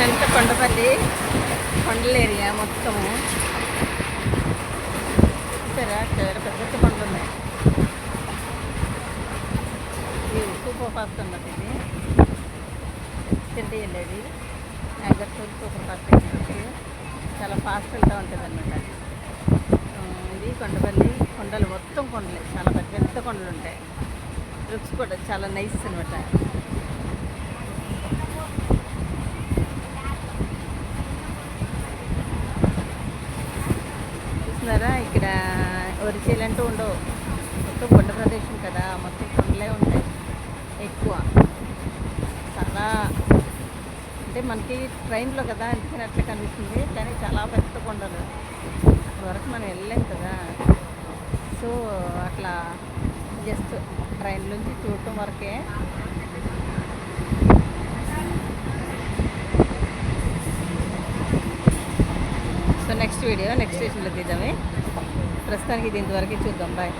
ఇదంతా కొండపల్లి? కొండల ఏరియా మొత్తము. చూసారా? చాలా పెద్ద పెద్ద కొండలు ఉన్నాయి ఇది సూపర్ ఫాస్ట్ అన్నమాట ఇది. చెండి వెళ్ళేది. నాగర్పూర్ సూపర్ ఫాస్ట్ చాలా ఫాస్ట్ వెళ్తూ ఉంటుంది అనమాట ఇది కొండపల్లి. కొండలు మొత్తం కొండలే. చాలా పెద్ద పెద్ద కొండలు ఉంటాయి. లుక్స్ కూడా చాలా నైస్ అనమాట చూస్తున్నారా? ఇక్కడ ఒరిచేలు అంటూ ఉండవు. మొత్తం కొండ ప్రదేశం కదా. మొత్తం కొండలే ఉంటాయి. ఎక్కువ. చాలా అంటే మనకి ట్రైన్లో కదా అందుకని అట్లా కనిపిస్తుంది. కానీ చాలా పెద్ద కొండలు. వరకు మనం వెళ్ళలేం కదా. సో అట్లా జస్ట్ ట్రైన్ నుంచి చూడటం వరకే సో నెక్స్ట్ వీడియో నెక్స్ట్ స్టేషన్లో తీద్దామే. ప్రస్తుతానికి దీని వరకే చూద్దాం. బాయ్